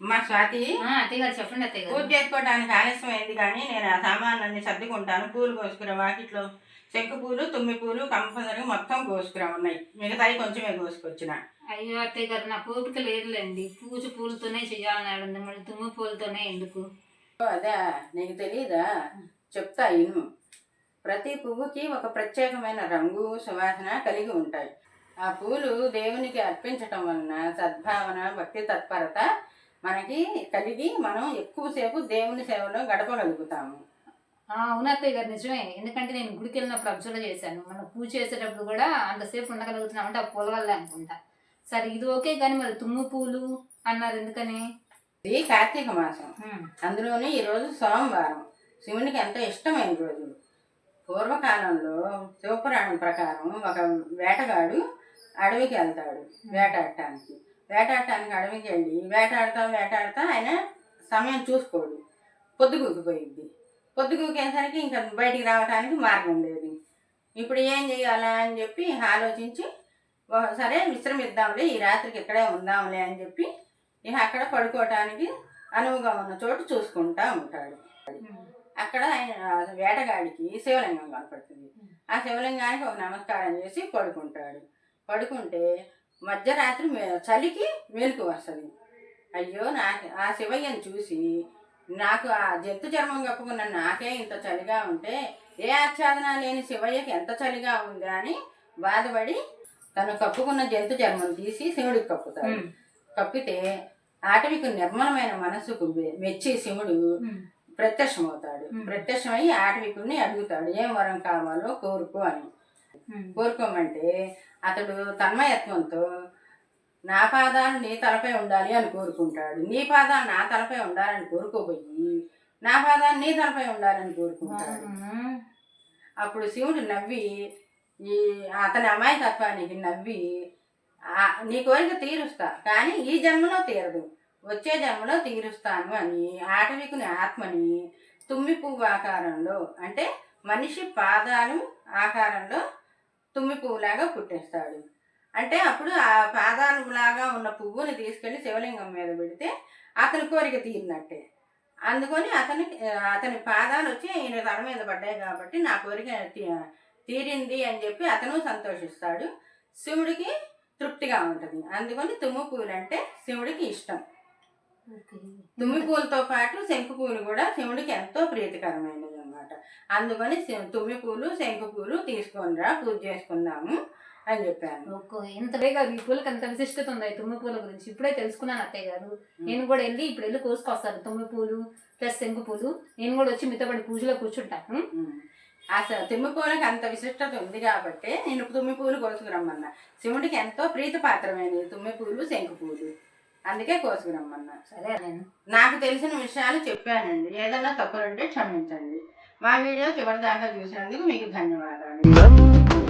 మా స్వాతి ఆ, అత్తయ్య గారు చెప్పండి అత్తయ్య పూజ చేసుకోవడానికి ఆలస్యం అయింది కానీ నేను ఆ సామాన్లన్నీ సర్దుకుంటాను. పూలు కోసుకురా వాకిట్లో శంకు పూలు తుమ్మి పూలు కంపల్సరీగా మొత్తం కోసుకురా ఉన్నాయి. మిగతాయి కొంచెమే కోసుకొచ్చిన. అయ్యో అత్తయ్య గారు నాకు ఓపిక లేదులేండి. పూజ పూలతోనే చేయాలన్నాడు మళ్ళీ తుమ్ము పూలతోనే ఎందుకు? అదే నీకు తెలియదా చెప్తా ఇను ప్రతి పువ్వుకి ఒక ప్రత్యేకమైన రంగు సువాసన కలిగి ఉంటాయి. ఆ పూలు దేవునికి అర్పించటం వలన సద్భావన భక్తి తత్పరత మనకి కలిగి మనం ఎక్కువసేపు దేవుని సేవలో గడపగలుగుతాము. ఆ, అవును అత్తయ్య గారు నిజమే. ఎందుకంటే నేను గుడికి వెళ్ళినప్పుడు అబ్జర్వ్ చేశాను. మనం పూజ చేసేటప్పుడు కూడా అంతసేపు ఉండగలుగుతున్నామంటే ఆ పూల వల్లే అనుకుంటా. సరే ఇది ఓకే కానీ మరి తుమ్ము పూలు అన్నారు ఎందుకని? ఇది కార్తీక మాసం. అందులోని ఈరోజు సోమవారం. శివునికి ఎంతో ఇష్టమైన రోజు. పూర్వకాలంలో శివపురాణం ప్రకారం ఒక వేటగాడు అడవికి వెళ్తాడు వేటాడటానికి. వేటాడటానికి అడవికి వేటాడతా వేటాడతా ఆయన సమయం చూసుకోడు. పొద్దుగూకిపోయిద్ది పొద్దుగూకేసరికి ఇంకా బయటికి రావడానికి మార్గం లేదు. ఇప్పుడు ఏం చేయాలా అని చెప్పి ఆలోచించి సరే విశ్రమిద్దాంలే ఈ రాత్రికి ఇక్కడే ఉందాంలే అని చెప్పి ఇక అక్కడ పడుకోవటానికి అనువుగా ఉన్న చోటు చూసుకుంటా ఉంటాడు. అక్కడ ఆయన వేటగాడికి శివలింగం కనపడుతుంది. ఆ శివలింగానికి ఒక నమస్కారం చేసి పడుకుంటాడు. పడుకుంటే మధ్యరాత్రి చలికి మేలుకు వస్తుంది. అయ్యో నాకు ఆ శివయ్యను చూసి నాకు ఆ జంతు చర్మం కప్పుకున్న నాకే ఇంత చలిగా ఉంటే ఏ ఆచ్ఛాదన లేని శివయ్యకి ఎంత చలిగా ఉందా అని బాధపడి తను కప్పుకున్న జంతు చర్మం తీసి శివుడికి కప్పుతాడు. కప్పితే ఆటవికి నిర్మలమైన మనస్సుకు మె- మెచ్చి శివుడు ప్రత్యక్షమవుతాడు. ప్రత్యక్షమై ఆటవికుడిని అడుగుతాడు. ఏం వరం కావాలో కోరుకో అని. కోరుకోమంటే అతడు తన్మయత్వంతో నా పాదాలు నీ తలపై ఉండాలి అని కోరుకుంటాడు. నీ పాదాలు నా తలపై ఉండాలని కోరుకోబోయి నా పాదాలు నీ తలపై ఉండాలని కోరుకుంటాడు. అప్పుడు శివుడు నవ్వి ఈ అతని అమాయకత్వానికి నవ్వి "ఆ, నీ కోరిక తీరుస్తా కానీ ఈ జన్మలో తీరదు. వచ్చే జన్మలో తీరుస్తాను అని ఆటవికుని ఆత్మని తుమ్మి పువ్వు ఆకారంలో అంటే మనిషి పాదాలు ఆకారంలో తుమ్మి పువ్వులాగా పుట్టేస్తాడు. అంటే అప్పుడు ఆ పాదాలు లాగా ఉన్న పువ్వుని తీసుకెళ్ళి శివలింగం మీద పెడితే అతని కోరిక తీరినట్టే. అందుకని అతని అతని పాదాలు వచ్చి ఈయన తల మీద పడ్డాయి కాబట్టి నా కోరిక తీరింది అని చెప్పి అతను సంతోషిస్తాడు. శివుడికి తృప్తిగా ఉంటుంది. అందుకని తుమ్ము పూలు అంటే శివుడికి ఇష్టం. తుమ్మి పూలతో పాటు శంకు పూలు కూడా శివుడికి ఎంతో ప్రీతికరమైనది అన్నమాట. అందుకని తుమ్మి పూలు శంకు పూలు తీసుకొని రా పూజ చేసుకుందాము అని చెప్పాను. ఓకే ఇంత బేగా ఈ పూలకి అంత విశిష్టత ఉంది తుమ్మి పూల గురించి? ఇప్పుడే తెలుసుకున్నాను అత్తయ్య గారు. నేను కూడా వెళ్ళి ఇప్పుడు వెళ్ళి కోసుకొస్తాను తుమ్మి పూలు ప్లస్ శంకు పూలు నేను కూడా వచ్చి మీతో పాటు పూజలో కూర్చుంటాను స- తుమ్మి పూలకి అంత విశిష్టత ఉంది కాబట్టి నేను తుమ్మి పూలు కోసుకురమ్మన్నా. శివుడికి ఎంతో ప్రీతిపాత్రమైనది తుమ్మి పూలు శంకు పూలు అందుకే కోసుకురమ్మన్నా. సరే నేను నాకు తెలిసిన విషయాలు చెప్పానండి. ఏదన్నా తప్పులుంటే క్షమించండి. మా వీడియో చివరి దాకా చూసినందుకు మీకు ధన్యవాదాలు.